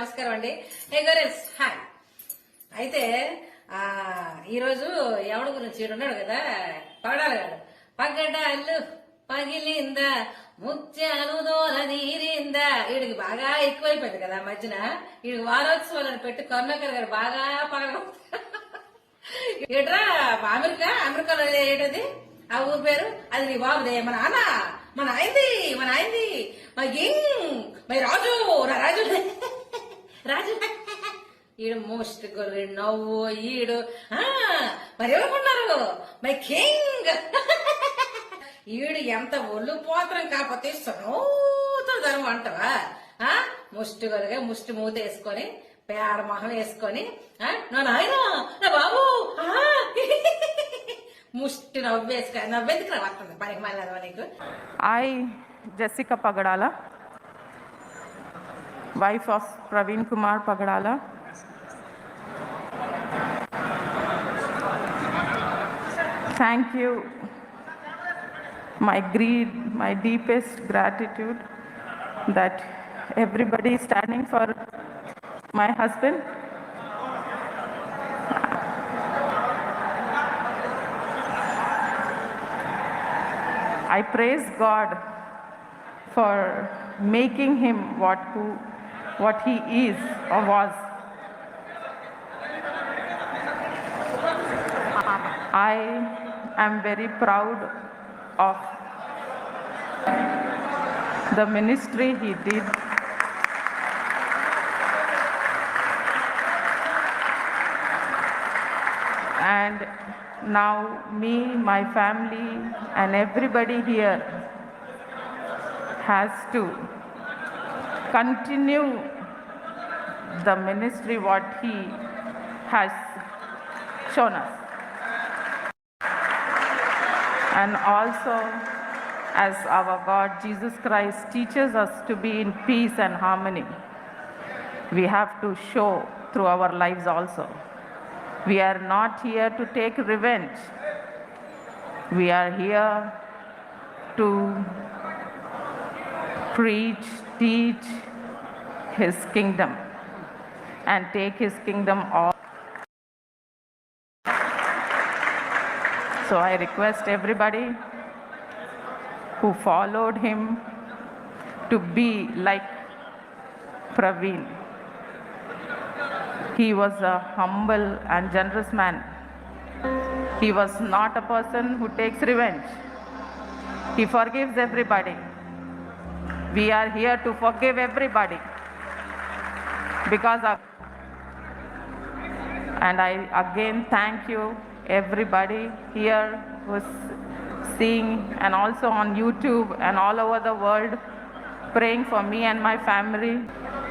నమస్కారం అండి. Hey hi అయితే ఆ ఈరోజు ఎవడి గురించి? ఉన్నాడు కదా పగడాలి గాడు. పగడాలు పగిలిందా ముత్యాలు దోల నీరిందా. వీడికి బాగా ఎక్కువైపోయింది కదా మధ్యన. వీడికి వారోత్సవాలను పెట్టి కరుణాకర్ గారు బాగా పగడ. ఏట్రా అమెరికా? అమెరికాలో ఏంటది? ఆ ఊరు పేరు? అది నీ బాబుదే. మన నాన్న మన అయింది మన అయింది మా గింగ్ మై రాజు నా రాజు రాజు. ఈడు మోస్ట్ గొర్రె నవ్వు ఈడు ఆ, మరి ఎవరుకున్నారు? My king. ఈడు ఎంత ఒళ్ళు పోత్రం కాకపోతే సనూతనం అంటవా? ఆ ముష్టి గొరగా ముష్టి మూత వేసుకొని పేడ మొహం వేసుకొని ఆ, నా నాయన నా బాబు ఆ, ముష్టి నవ్వేసుకొని నవ్వేందుకు నవ్వెందుకు వస్తుంది? పనికి మళ్ళీ నీకు. I Jessica Pagadala. Wife of Praveen Kumar Pagadala, thank you, my greed, my deepest gratitude that everybody is standing for my husband. I praise God for making him what who what he is or was. I am very proud of the ministry he did. And now, me, my family, and everybody here has to continue the ministry what he has shown us. And also, as our God Jesus Christ teaches us to be in peace and harmony, we have to show through our lives also. We are not here to take revenge. We are here to preach, teach His kingdom and take His kingdom all. So I request everybody who followed him to be like Praveen. He was a humble and generous man. He was not a person who takes revenge. He forgives everybody. We are here to forgive everybody because of. And I again thank you, everybody here who's seeing and also on YouTube and all over the world, praying for me and my family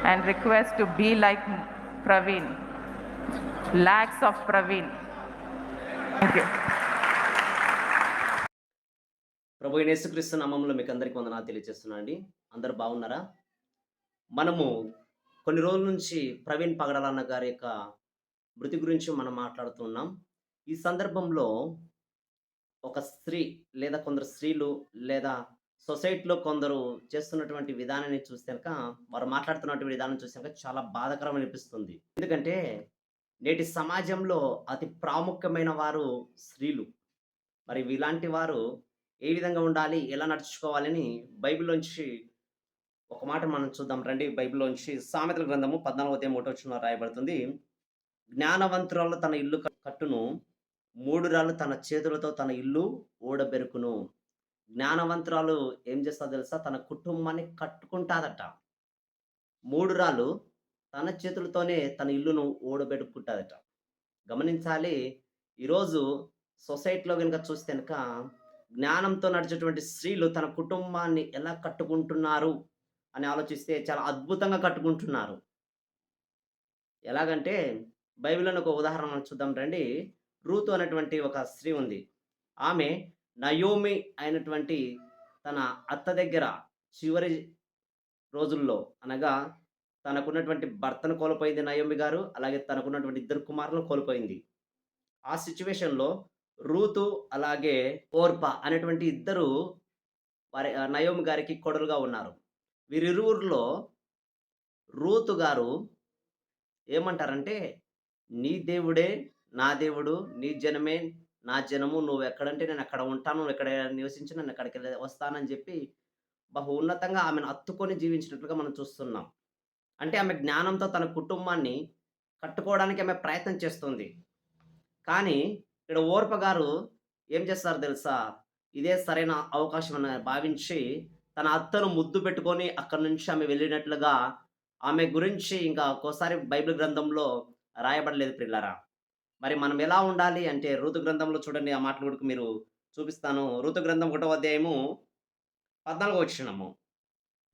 and request to be like Praveen. Lakhs of Praveen. Thank you. ప్రభు అయిన యేసుక్రీస్తు నామంలో మీకు అందరికీ వందనాలు తెలియజేస్తున్నాను అండి అందరు బాగున్నారా? మనము కొన్ని రోజుల నుంచి ప్రవీణ్ పగడాలన్న గారి యొక్క మృతి గురించి మనం మాట్లాడుతున్నాం ఈ సందర్భంలో ఒక స్త్రీ లేదా కొందరు స్త్రీలు లేదా సొసైటీలో కొందరు చేస్తున్నటువంటి విధానాన్ని చూస్తే కనుక వారు మాట్లాడుతున్నటువంటి విధానం చూసాక చాలా బాధకరం అనిపిస్తుంది. ఎందుకంటే నేటి సమాజంలో అతి ప్రాముఖ్యమైన వారు స్త్రీలు. మరి ఇలాంటి వారు ఏ విధంగా ఉండాలి ఎలా నడుచుకోవాలని బైబిల్లోంచి ఒక మాట మనం చూద్దాం. రండి బైబిల్లోంచి సామెతల గ్రంథము పద్నాలుగు ఉదయం ఒకటి వచ్చిన రాయబడుతుంది. జ్ఞానవంతురాలు తన ఇల్లు కట్టును మూడు రాళ్ళు తన చేతులతో తన ఇల్లు ఊడబెరుకును. జ్ఞానవంతురాలు ఏం చేస్తా తెలుసా? తన కుటుంబాన్ని కట్టుకుంటాదట. మూడు రాళ్ళు తన చేతులతోనే తన ఇల్లును ఊడబెట్టుకుంటాదట. గమనించాలి ఈరోజు సొసైటీలో కనుక చూస్తే కనుక జ్ఞానంతో నడిచేటువంటి స్త్రీలు తన కుటుంబాన్ని ఎలా కట్టుకుంటున్నారు? అని ఆలోచిస్తే చాలా అద్భుతంగా కట్టుకుంటున్నారు. ఎలాగంటే బైబిల్లోని ఒక ఉదాహరణ చూద్దాం రండి. రూతు అనేటువంటి ఒక స్త్రీ ఉంది. ఆమె నయోమి అయినటువంటి తన అత్త దగ్గర చివరి రోజుల్లో అనగా తనకున్నటువంటి భర్తను కోల్పోయింది నయోమి గారు అలాగే తనకున్నటువంటి ఇద్దరు కుమారులను కోల్పోయింది. ఆ సిచ్యువేషన్లో రూతు అలాగే ఓర్ప అనేటువంటి ఇద్దరు వారి నయోమి గారికి కొడలుగా ఉన్నారు. వీరిరువురిలో రూతు గారు ఏమంటారంటే నీ దేవుడే నా దేవుడు నీ జనమే నా జనము నువ్వు ఎక్కడంటే నేను అక్కడ ఉంటాను ఎక్కడ నివసించి నేను ఎక్కడికి వస్తానని చెప్పి బహు ఉన్నతంగా ఆమెను అత్తుకొని జీవించినట్లుగా మనం చూస్తున్నాం. అంటే ఆమె జ్ఞానంతో తన కుటుంబాన్ని కట్టుకోవడానికి ఆమె ప్రయత్నం చేస్తుంది. కానీ ఇక్కడ ఓర్ప గారు ఏం చేస్తారు తెలుసా? ఇదే సరైన అవకాశం అని భావించి తన అత్తను ముద్దు పెట్టుకొని అక్కడి నుంచి ఆమె వెళ్ళినట్లుగా ఆమె గురించి ఇంకా ఒక్కోసారి బైబిల్ గ్రంథంలో రాయబడలేదు పిల్లరా మరి మనం ఎలా ఉండాలి అంటే ఋతు గ్రంథంలో చూడండి ఆ మాటలు కూడా మీరు చూపిస్తాను. ఋతు గ్రంథం ఒకటో అధ్యాయము పద్నాలుగో వచ్చినము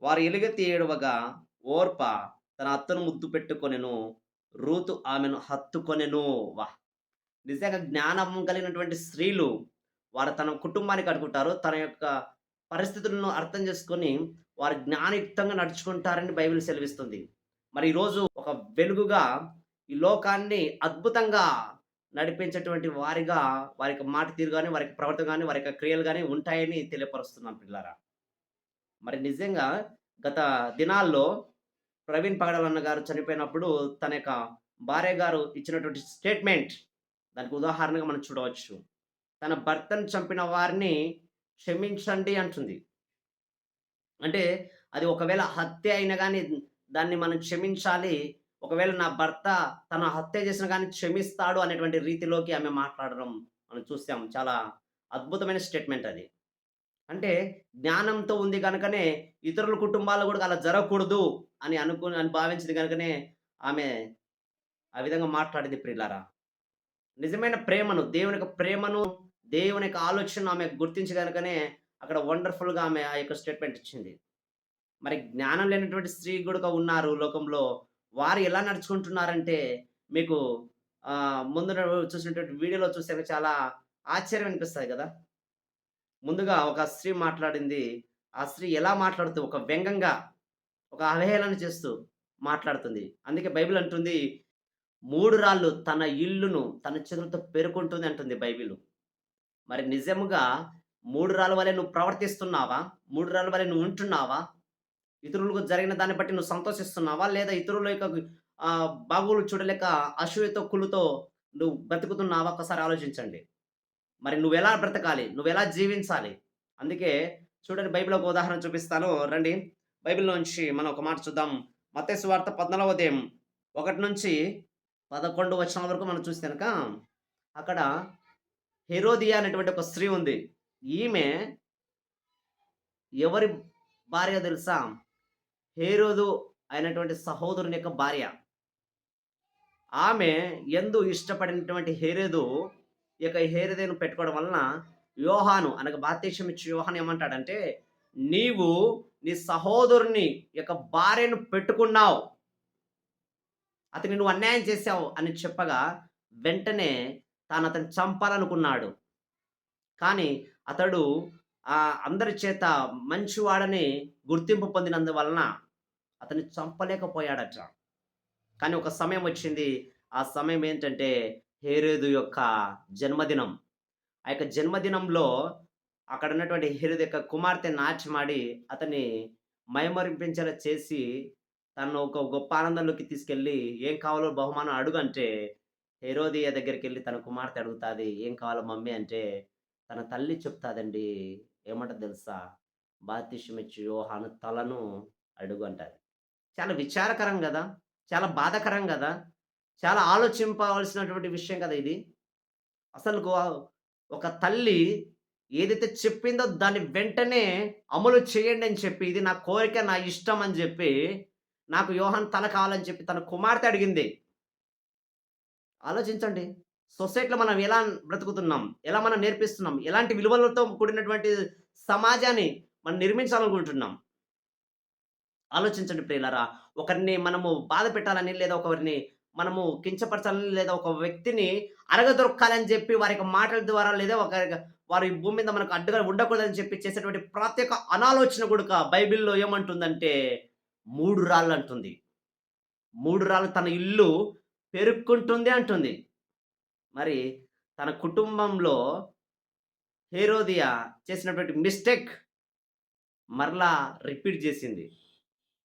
వారు ఎలుగెత్తి ఏడవగా ఓర్ప తన అత్తను ముద్దు పెట్టుకొనెను రూతు ఆమెను హత్తుకొనెను. వా. నిజంగా జ్ఞానం కలిగినటువంటి స్త్రీలు వారు తన కుటుంబాన్ని కట్టుకుంటారు తన యొక్క పరిస్థితులను అర్థం చేసుకొని వారు జ్ఞానయుక్తంగా నడుచుకుంటారని బైబిల్ సెలవిస్తుంది. మరి ఈరోజు ఒక వెలుగుగా ఈ లోకాన్ని అద్భుతంగా నడిపించేటువంటి వారిగా వారి యొక్క మాట తీరు కానీ వారి యొక్క ప్రవర్తన కానీ వారి యొక్క క్రియలు కానీ ఉంటాయని తెలియపరుస్తున్నాం పిల్లరా మరి నిజంగా గత దినాల్లో ప్రవీణ్ పగడలన్న గారు చనిపోయినప్పుడు తన యొక్క భార్య గారు ఇచ్చినటువంటి స్టేట్మెంట్ దానికి ఉదాహరణగా మనం చూడవచ్చు. తన భర్తను చంపిన వారిని క్షమించండి అంటుంది. అంటే అది ఒకవేళ హత్య అయినా కానీ దాన్ని మనం క్షమించాలి ఒకవేళ నా భర్త తన హత్య చేసిన కానీ క్షమిస్తాడు అనేటువంటి రీతిలోకి ఆమె మాట్లాడడం మనం చూసాం. చాలా అద్భుతమైన స్టేట్మెంట్ అది. అంటే జ్ఞానంతో ఉంది కనుకనే ఇతరుల కుటుంబాలు కూడా అలా జరగకూడదు అని అనుకుని అని భావించింది కనుకనే ఆమె ఆ విధంగా మాట్లాడింది ప్రిల్లారా నిజమైన ప్రేమను దేవుని యొక్క ప్రేమను దేవుని యొక్క ఆలోచన ఆమె గుర్తించగలకనే అక్కడ వండర్ఫుల్గా ఆమె ఆ యొక్క స్టేట్మెంట్ ఇచ్చింది. మరి జ్ఞానం లేనటువంటి స్త్రీ కూడా ఉన్నారు లోకంలో వారు ఎలా నడుచుకుంటున్నారంటే మీకు ముందు చూసినటువంటి వీడియోలో చూసాక చాలా ఆశ్చర్యం అనిపిస్తుంది కదా? ముందుగా ఒక స్త్రీ మాట్లాడింది ఆ స్త్రీ ఎలా మాట్లాడుతూ ఒక వ్యంగంగా ఒక అవహేళన చేస్తూ మాట్లాడుతుంది. అందుకే బైబిల్ అంటుంది మూడు రాళ్ళు తన ఇల్లును తన చేతులతో పేర్కొంటుంది అంటుంది బైబిల్. మరి నిజముగా మూడు రాళ్ళ వలె నువ్వు ప్రవర్తిస్తున్నావా? మూడు రాళ్ళ వలె నువ్వు ఉంటున్నావా? ఇతరులకు జరిగిన దాన్ని బట్టి నువ్వు సంతోషిస్తున్నావా? లేదా ఇతరుల యొక్క బాగులు చూడలేక అసూయతో కుళ్ళుతో నువ్వు బ్రతుకుతున్నావా? ఒకసారి ఆలోచించండి. మరి నువ్వు ఎలా బ్రతకాలి? నువ్వు ఎలా జీవించాలి? అందుకే చూడండి బైబిల్ ఒక ఉదాహరణ చూపిస్తాను. రండి. బైబిల్ నుంచి మనం ఒక మాట చూద్దాం. మత్తయి వార్త పద్నాలుగవ ఉదయం ఒకటి నుంచి పదకొండు వచ్చిన వరకు మనం చూస్తే కనుక అక్కడ హెరోదియా అనేటువంటి ఒక స్త్రీ ఉంది. ఈమె ఎవరి భార్య తెలుసా? హేరోదు అయినటువంటి సహోదరుని యొక్క భార్య. ఆమె ఎందు ఇష్టపడినటువంటి హేరేదు ఈ యొక్క హేరేదేను పెట్టుకోవడం వలన యోహాను అనగా బాత్యక్షం ఇచ్చి యోహాను ఏమంటాడంటే నీవు నీ సహోదరుని యొక్క భార్యను పెట్టుకున్నావు. అతని నువ్వు అన్యాయం చేశావు అని చెప్పగా వెంటనే తాను అతను చంపాలనుకున్నాడు. కానీ అతడు ఆ అందరి చేత మంచివాడని గుర్తింపు పొందినందువలన అతన్ని చంపలేకపోయాడట. కానీ ఒక సమయం వచ్చింది. ఆ సమయం ఏంటంటే హేరేదు యొక్క జన్మదినం. ఆ యొక్క జన్మదినంలో అక్కడ ఉన్నటువంటి హేరేదు యొక్క కుమార్తె నాట్యమాడి అతన్ని మైమరింపించేలా చేసి తను ఒక గొప్ప ఆనందంలోకి తీసుకెళ్ళి ఏం కావాలో బహుమానం అడుగు అంటే హేరోదియ దగ్గరికి వెళ్ళి తన కుమార్తె అడుగుతుంది ఏం కావాలో మమ్మీ అంటే తన తల్లి చెప్తాదండి ఏమంట తెలుసా? బాతిషమిచ్చి యోహాను తలను అడుగు అంటది. చాలా విచారకరం కదా చాలా బాధాకరం కదా చాలా ఆలోచింపవలసినటువంటి విషయం కదా ఇది. అసలు గో- ఒక తల్లి ఏదైతే చెప్పిందో దాన్ని వెంటనే అమలు చేయండి అని చెప్పి ఇది నా కోరిక నా ఇష్టం అని చెప్పి నాకు యోహాన్ తల కావాలని చెప్పి తన కుమార్తె అడిగింది. ఆలోచించండి. సొసైటీలో మనం ఎలా బ్రతుకుతున్నాం? ఎలా మనం నేర్పిస్తున్నాం? ఎలాంటి విలువలతో కూడినటువంటి సమాజాన్ని మనం నిర్మించాలనుకుంటున్నాం? ఆలోచించండి ప్రియులరా. ఒకరిని మనము బాధ పెట్టాలని లేదా ఒకరిని మనము కించపరచాలని లేదా ఒక వ్యక్తిని అరగదొరకాలని చెప్పి వారి యొక్క మాటల ద్వారా లేదా ఒక వారి భూమి మీద మనకు అడ్డుగా ఉండకూడదని చెప్పి చేసేటువంటి ప్రతి ఒక్క అనాలోచన కూడా బైబిల్లో ఏమంటుందంటే మూడు రాళ్ళు అంటుంది. మూడు రాళ్ళు తన ఇల్లు పెరుక్కుంటుంది అంటుంది. మరి తన కుటుంబంలో హేరోదియా చేసినటువంటి మిస్టేక్ మరలా రిపీట్ చేసింది.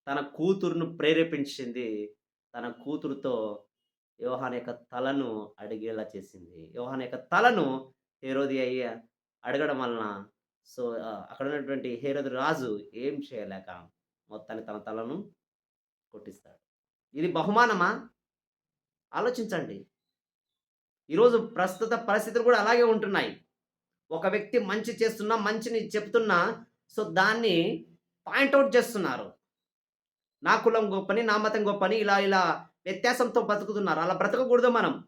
తన కూతురును ప్రేరేపించింది. తన కూతురుతో యోహాన్ యొక్క తలను అడిగేలా చేసింది. యోహాన్ యొక్క తలను హేరోది అయ్యి అడగడం వలన సో అక్కడ ఉన్నటువంటి హేరోది రాజు ఏం చేయలేక మొత్తాన్ని తన తలను కొట్టిస్తాడు. ఇది బహుమానమా? ఆలోచించండి. ఈరోజు ప్రస్తుత పరిస్థితులు కూడా అలాగే ఉంటున్నాయి. ఒక వ్యక్తి మంచి చేస్తున్నా మంచిని చెప్తున్నా సో దాన్ని పాయింట్అవుట్ చేస్తున్నారు. నా కులం గొప్పని నా మతం గొప్పని ఇలా ఇలా వ్యత్యాసంతో బతుకుతున్నారు. అలా బ్రతకకూడదు మనం.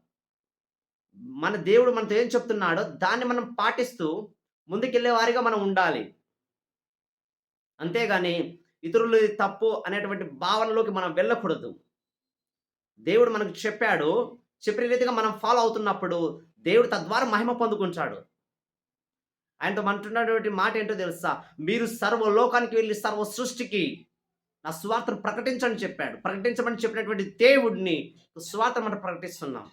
మన దేవుడు మనతో ఏం చెప్తున్నాడో దాన్ని మనం పాటిస్తూ ముందుకెళ్ళే వారిగా మనం ఉండాలి. అంతేగాని ఇతరులు తప్పు అనేటువంటి భావనలోకి మనం వెళ్ళకూడదు. దేవుడు మనకు చెప్పాడు చెప్పిన రీతిగా మనం ఫాలో అవుతున్నప్పుడు దేవుడు తద్వారా మహిమ పొందుకుంటాడు. ఆయనతో అంటున్నటువంటి మాట ఏంటో తెలుసా? మీరు సర్వలోకానికి వెళ్ళి సర్వ సృష్టికి నా స్వార్థను ప్రకటించని చెప్పాడు. ప్రకటించమని చెప్పినటువంటి దేవుడిని స్వార్థ మనం ప్రకటిస్తున్నాం.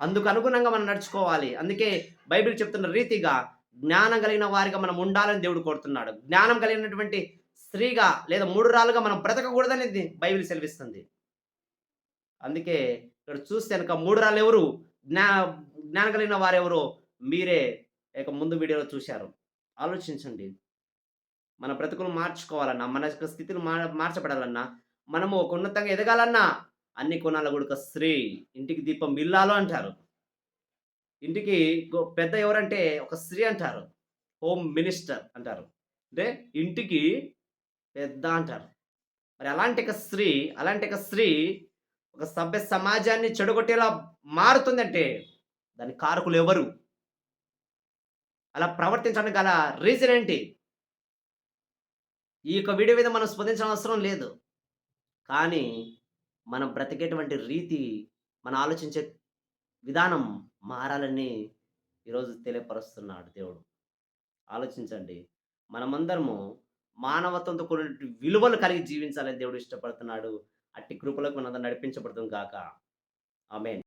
అందుకు అనుగుణంగా మనం నడుచుకోవాలి. అందుకే బైబిల్ చెప్తున్న రీతిగా జ్ఞానం కలిగిన వారిగా మనం ఉండాలని దేవుడు కోరుతున్నాడు. జ్ఞానం కలిగినటువంటి స్త్రీగా లేదా మూడు రాళ్ళుగా మనం బ్రతకకూడదనేది బైబిల్ సెలవిస్తుంది. అందుకే ఇక్కడ చూస్తే కనుక మూడు రాళ్ళు ఎవరు జ్ఞా జ్ఞానం కలిగిన వారెవరో? మీరే ఇక ముందు వీడియోలో చూశారు. ఆలోచించండి. మన బ్రతుకులు మార్చుకోవాలన్నా మన యొక్క స్థితిని మార్ మార్చబడాలన్నా మనము ఒక ఉన్నతంగా ఎదగాలన్నా అన్ని కొనాల కూడా స్త్రీ ఇంటికి దీపం మిల్లాలో అంటారు. ఇంటికి పెద్ద ఎవరంటే ఒక స్త్రీ అంటారు. హోమ్ మినిస్టర్ అంటారు. అంటే ఇంటికి పెద్ద అంటారు. మరి అలాంటి ఒక స్త్రీ అలాంటి ఒక స్త్రీ ఒక సభ్య సమాజాన్ని చెడగొట్టేలా మారుతుందంటే దాని కారకులు ఎవరు? అలా ప్రవర్తించడానికి గల రీజన్ ఏంటి? ఈ యొక్క వీడియో మీద మనం స్పందించిన అవసరం లేదు. కానీ మనం బ్రతికేటువంటి రీతి మనం ఆలోచించే విధానం మారాలని ఈరోజు తెలియపరుస్తున్నాడు దేవుడు. ఆలోచించండి. మనమందరము మానవత్వంతో కూడిన విలువలు కలిగి జీవించాలని దేవుడు ఇష్టపడుతున్నాడు. అట్టి కృపలకు మనందరం నడిపించబడుతుంది గాక. ఆమెన్.